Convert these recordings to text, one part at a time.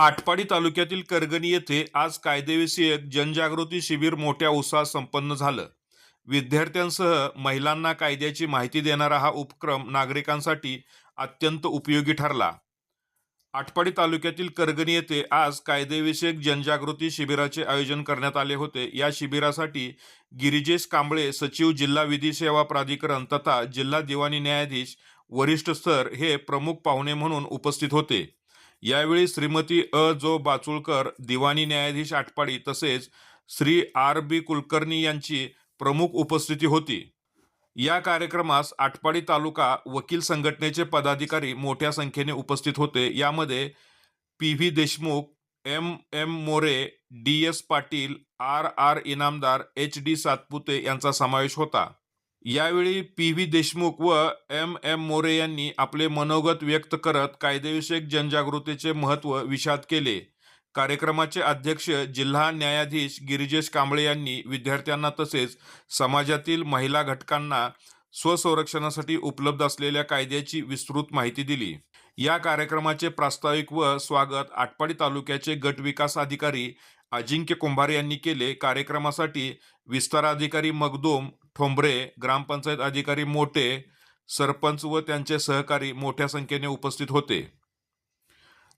आटपाडी तालुक्यातील करगणी येथे आज कायदेविषयक जनजागृती शिबिर मोठ्या उत्साहात संपन्न झालं. विद्यार्थ्यांसह महिलांना कायद्याची माहिती देणारा हा उपक्रम नागरिकांसाठी अत्यंत उपयोगी ठरला. आटपाडी तालुक्यातील करगणी येथे आज कायदेविषयक जनजागृती शिबिराचे आयोजन करण्यात आले होते. या शिबिरासाठी गिरिजेश कांबळे सचिव जिल्हा विधी सेवा प्राधिकरण तथा जिल्हा दिवाणी न्यायाधीश वरिष्ठ स्तर हे प्रमुख पाहुणे म्हणून उपस्थित होते. यावेळी श्रीमती अ. जो. बाचुळकर दिवाणी न्यायाधीश आटपाडी तसेच श्री. आर. बी. कुलकर्णी यांची प्रमुख उपस्थिती होती. या कार्यक्रमास आटपाडी तालुका वकील संघटनेचे पदाधिकारी मोठ्या संख्येने उपस्थित होते. यामध्ये P. V. Deshmukh M. M. More D. S. Patil R. R. Inamdar H. D. Satpute यांचा समावेश होता. यावेळी पी व्ही देशमुख व एम एम मोरे यांनी आपले मनोगत व्यक्त करत कायदेविषयक जनजागृतीचे महत्त्व विषाद केले. कार्यक्रमाचे अध्यक्ष जिल्हा न्यायाधीश गिरिजेश कांबळे यांनी विद्यार्थ्यांना तसेच समाजातील महिला घटकांना स्वसंरक्षणासाठी उपलब्ध असलेल्या कायद्याची विस्तृत माहिती दिली. या कार्यक्रमाचे प्रास्ताविक व स्वागत आटपाडी तालुक्याचे गट विकास अधिकारी अजिंक्य कुंभारे यांनी केले. कार्यक्रमासाठी विस्ताराधिकारी मगदोम ठोंबरे ग्रामपंचायत अधिकारी मोठे सरपंच व त्यांचे सहकारी मोठ्या संख्येने उपस्थित होते.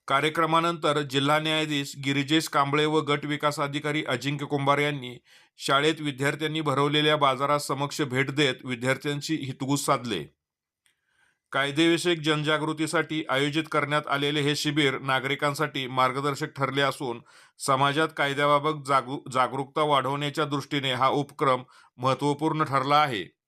कार्यक्रमानंतर जिल्हा न्यायाधीश गिरिजेश कांबळे व गट विकास अधिकारी अजिंक्य कुंभार यांनी शाळेत विद्यार्थ्यांनी भरवलेल्या बाजारात समक्ष भेट देत विद्यार्थ्यांशी हितगुज साधले. कायदेविषयक जनजागृतीसाठी आयोजित करण्यात आलेले हे शिबिर नागरिकांसाठी मार्गदर्शक ठरले असून समाजात कायद्याबाबत जागरू जागरूकता वाढवण्याच्या दृष्टीने हा उपक्रम महत्त्वपूर्ण ठरला आहे.